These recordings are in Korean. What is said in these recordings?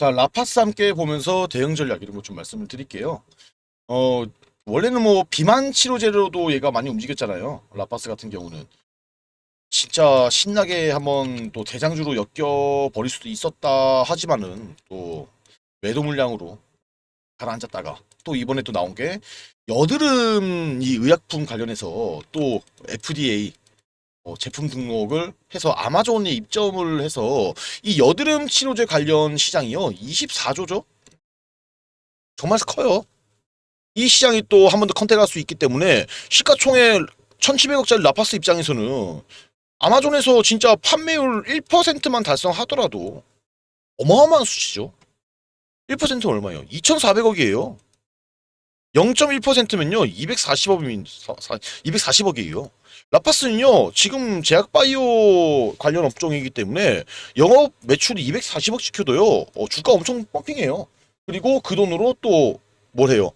자, 라파스 함께 보면서 대응 전략 이런 거좀 말씀을 드릴게요. 어, 원래는 뭐 비만 치료제로도 얘가 많이 움직였잖아요. 라파스 같은 경우는. 진짜 신나게 한번 또 대장주로 엮여 버릴 수도 있었다 하지만은 또 매도 물량으로 가라앉았다가 또 이번에 또 나온 게 여드름 이 의약품 관련해서 또 FDA 어, 제품 등록을 해서 아마존에 입점을 해서 이 여드름 치료제 관련 시장이요. 24조죠? 정말 커요. 이 시장이 또 한 번 더 컨택할 수 있기 때문에 시가총액 1700억짜리 라파스 입장에서는 아마존에서 진짜 판매율 1%만 달성하더라도 어마어마한 수치죠. 1%는 얼마예요? 2400억이에요 0.1%면요 240억이면 240억이에요. 라파스는요 지금 제약바이오 관련 업종이기 때문에 영업 매출이 240억 지켜도요 어, 주가 엄청 펌핑해요. 그리고 그 돈으로 또 뭘 해요?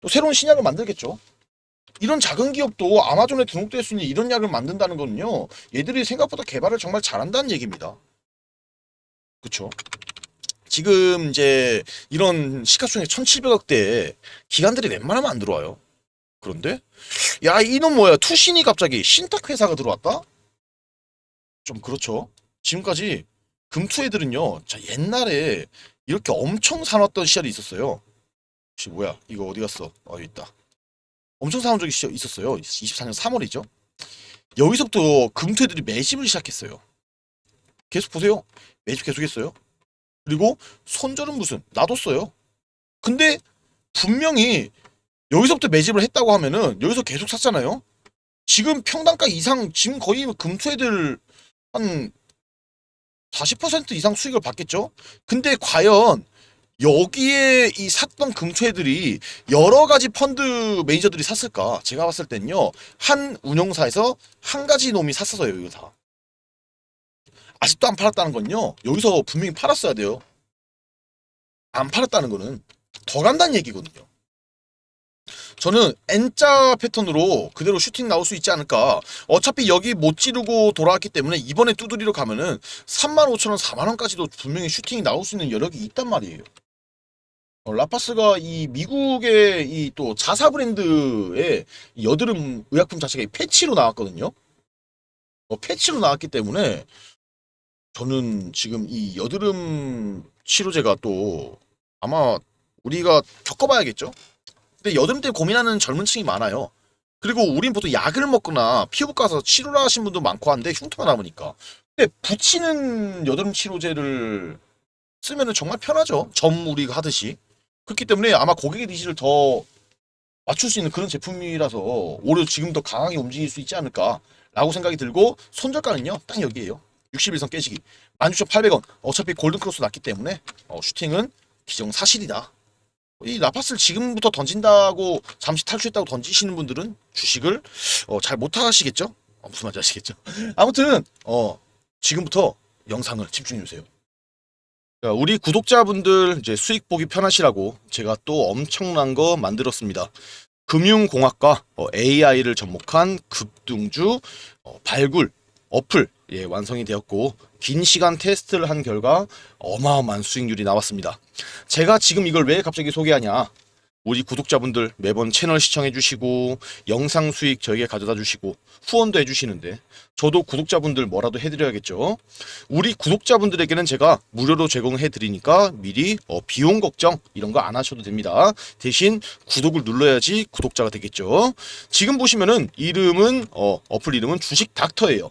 또 새로운 신약을 만들겠죠. 이런 작은 기업도 아마존에 등록될 수 있는 이런 약을 만든다는 거는요 얘들이 생각보다 개발을 정말 잘한다는 얘기입니다. 그쵸 지금 이제 이런 시가총액 1700억대 기관들이 웬만하면 안 들어와요 그런데 야 이놈 뭐야 투신이 갑자기 신탁 회사가 들어왔다? 좀 그렇죠. 지금까지 금투 애들은요. 자 옛날에 이렇게 엄청 사놨던 시절이 있었어요. 혹시 뭐야 이거 어디 갔어? 아 있다. 엄청 사놓은 적이 있었어요. 24년 3월이죠. 여기서부터 금투 애들이 매집을 시작했어요. 계속 보세요. 매집 계속했어요. 그리고 손절은 무슨 놔뒀어요. 근데 분명히 여기서부터 매집을 했다고 하면은 여기서 계속 샀잖아요. 지금 평단가 이상 지금 거의 금투 애들 한 40% 이상 수익을 받겠죠. 근데 과연 여기에 이 샀던 금투 애들이 여러 가지 펀드 매니저들이 샀을까? 제가 봤을 땐요. 한 운용사에서 한 가지 놈이 샀었어요, 이거 다. 아직도 안 팔았다는 건요. 여기서 분명히 팔았어야 돼요. 안 팔았다는 거는 더 간다는 얘기거든요. 저는 N자 패턴으로 그대로 슈팅 나올 수 있지 않을까. 어차피 여기 못 지르고 돌아왔기 때문에 이번에 두드리러 가면 은 35,000원, 4만원까지도 분명히 슈팅이 나올 수 있는 여력이 있단 말이에요. 어, 라파스가 이 미국의 이 또 자사 브랜드의 이 여드름 의약품 자체가 이 패치로 나왔거든요. 어, 패치로 나왔기 때문에 저는 지금 이 여드름 치료제가 또 아마 우리가 겪어봐야겠죠. 근데 여드름 때문에 고민하는 젊은 층이 많아요. 그리고 우린 보통 약을 먹거나 피부과 가서 치료를 하신 분도 많고 한데 흉터가 남으니까. 근데 붙이는 여드름 치료제를 쓰면은 정말 편하죠. 점 우리가 하듯이. 그렇기 때문에 아마 고객의 니즈를 더 맞출 수 있는 그런 제품이라서 오히려 지금 더 강하게 움직일 수 있지 않을까라고 생각이 들고 손절가는요 딱 여기에요. 61선 깨지기 16,800원 어차피 골든크로스 났기 때문에 어, 슈팅은 기정사실이다. 이 라파스를 지금부터 던진다고 잠시 탈출했다고 던지시는 분들은 주식을 어, 잘 못하시겠죠? 어, 무슨 말인지 아시겠죠? 아무튼 어, 지금부터 영상을 집중해 주세요. 자, 우리 구독자분들 이제 수익 보기 편하시라고 제가 또 엄청난 거 만들었습니다. 금융공학과 어, AI를 접목한 급등주 어, 발굴 어플 예, 완성이 되었고 긴 시간 테스트를 한 결과 어마어마한 수익률이 나왔습니다. 제가 지금 이걸 왜 갑자기 소개하냐? 우리 구독자분들 매번 채널 시청해 주시고 영상 수익 저에게 가져다 주시고 후원도 해 주시는데 저도 구독자분들 뭐라도 해드려야겠죠. 우리 구독자분들에게는 제가 무료로 제공해 드리니까 미리 어, 비용 걱정 이런 거 안 하셔도 됩니다. 대신 구독을 눌러야지 구독자가 되겠죠. 지금 보시면은 이름은 어, 어플 이름은 주식 닥터예요.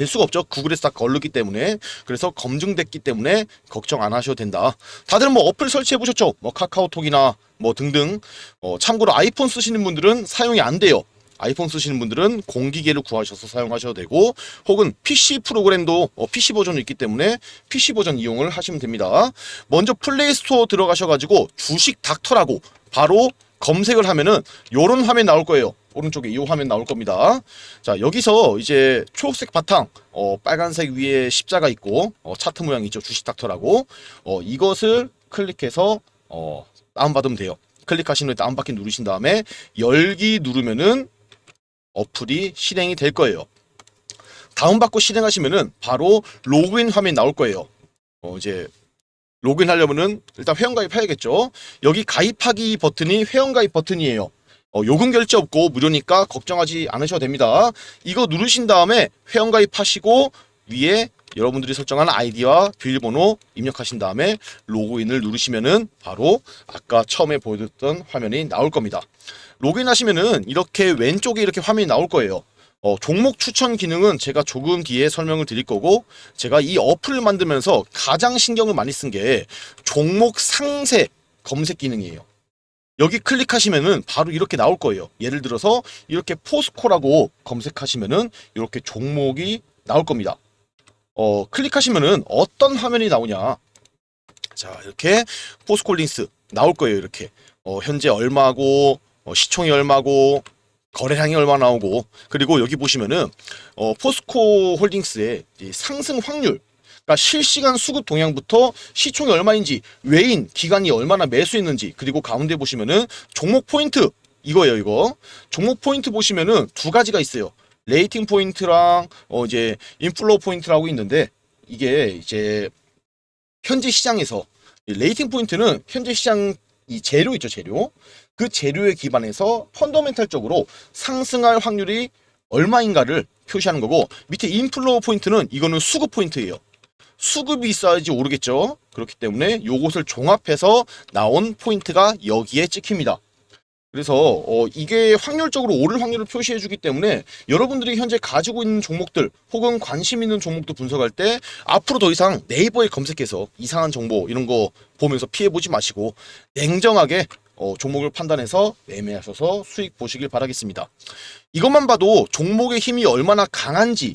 될 수가 없죠. 구글에서 다 걸르기 때문에. 그래서 검증됐기 때문에 걱정 안 하셔도 된다. 다들 뭐 어플 설치해 보셨죠? 뭐 카카오톡이나 뭐 등등. 어, 참고로 아이폰 쓰시는 분들은 사용이 안 돼요. 아이폰 쓰시는 분들은 공기계를 구하셔서 사용하셔도 되고 혹은 PC 프로그램도 어, PC 버전이 있기 때문에 PC 버전 이용을 하시면 됩니다. 먼저 플레이 스토어 들어가셔가지고 주식 닥터라고 바로 검색을 하면은 요런 화면 나올 거예요. 오른쪽에 이 화면 나올 겁니다. 자 여기서 이제 초록색 바탕, 어, 빨간색 위에 십자가 있고 어, 차트 모양 있죠. 주식 닥터라고 어, 이것을 클릭해서 어, 다운받으면 돼요. 클릭하신 후에 다운받기 누르신 다음에 열기 누르면은 어플이 실행이 될 거예요. 다운받고 실행하시면은 바로 로그인 화면이 나올 거예요. 어, 이제 로그인 하려면은 일단 회원가입 해야겠죠. 여기 가입하기 버튼이 회원가입 버튼이에요. 어, 요금 결제 없고 무료니까 걱정하지 않으셔도 됩니다. 이거 누르신 다음에 회원 가입 하시고 위에 여러분들이 설정한 아이디와 비밀번호 입력하신 다음에 로그인을 누르시면은 바로 아까 처음에 보여드렸던 화면이 나올 겁니다. 로그인 하시면은 이렇게 왼쪽에 이렇게 화면이 나올 거예요. 어, 종목 추천 기능은 제가 조금 뒤에 설명을 드릴 거고 제가 이 어플을 만들면서 가장 신경을 많이 쓴 게 종목 상세 검색 기능이에요. 여기 클릭하시면은 바로 이렇게 나올 거예요. 예를 들어서 이렇게 포스코라고 검색하시면은 이렇게 종목이 나올 겁니다. 어, 클릭하시면은 어떤 화면이 나오냐. 자, 이렇게 포스콜린스 나올 거예요. 이렇게. 어, 현재 얼마고, 어, 시총이 얼마고, 거래량이 얼마 나오고, 그리고 여기 보시면은, 어, 포스코 홀딩스의 이 상승 확률, 그러니까 실시간 수급 동향부터 시총이 얼마인지, 외인, 기간이 얼마나 매수했는지, 그리고 가운데 보시면은 종목 포인트, 이거예요, 이거. 종목 포인트 보시면은 두 가지가 있어요. 레이팅 포인트랑 어 이제 인플로우 포인트라고 있는데 이게 이제 현재 시장에서 이 레이팅 포인트는 현재 시장 이 재료 있죠 재료 그 재료에 기반해서 펀더멘탈적으로 상승할 확률이 얼마인가를 표시하는 거고 밑에 인플로우 포인트는 이거는 수급 포인트예요. 수급이 있어야지 오르겠죠. 그렇기 때문에 요것을 종합해서 나온 포인트가 여기에 찍힙니다. 그래서 어, 이게 확률적으로 오를 확률을 표시해 주기 때문에 여러분들이 현재 가지고 있는 종목들 혹은 관심 있는 종목도 분석할 때 앞으로 더 이상 네이버에 검색해서 이상한 정보 이런 거 보면서 피해 보지 마시고 냉정하게 어, 종목을 판단해서 매매하셔서 수익 보시길 바라겠습니다. 이것만 봐도 종목의 힘이 얼마나 강한지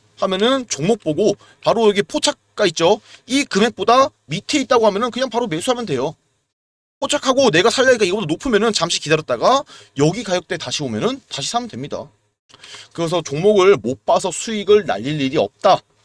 하면은 종목 보고 바로 여기 포착가 있죠. 이 금액보다 밑에 있다고 하면은 그냥 바로 매수하면 돼요. 포착하고 내가 살려니까 이거보다 높으면은 잠시 기다렸다가 여기 가격대 다시 오면은 다시 사면 됩니다. 그래서 종목을 못 봐서 수익을 날릴 일이 없다.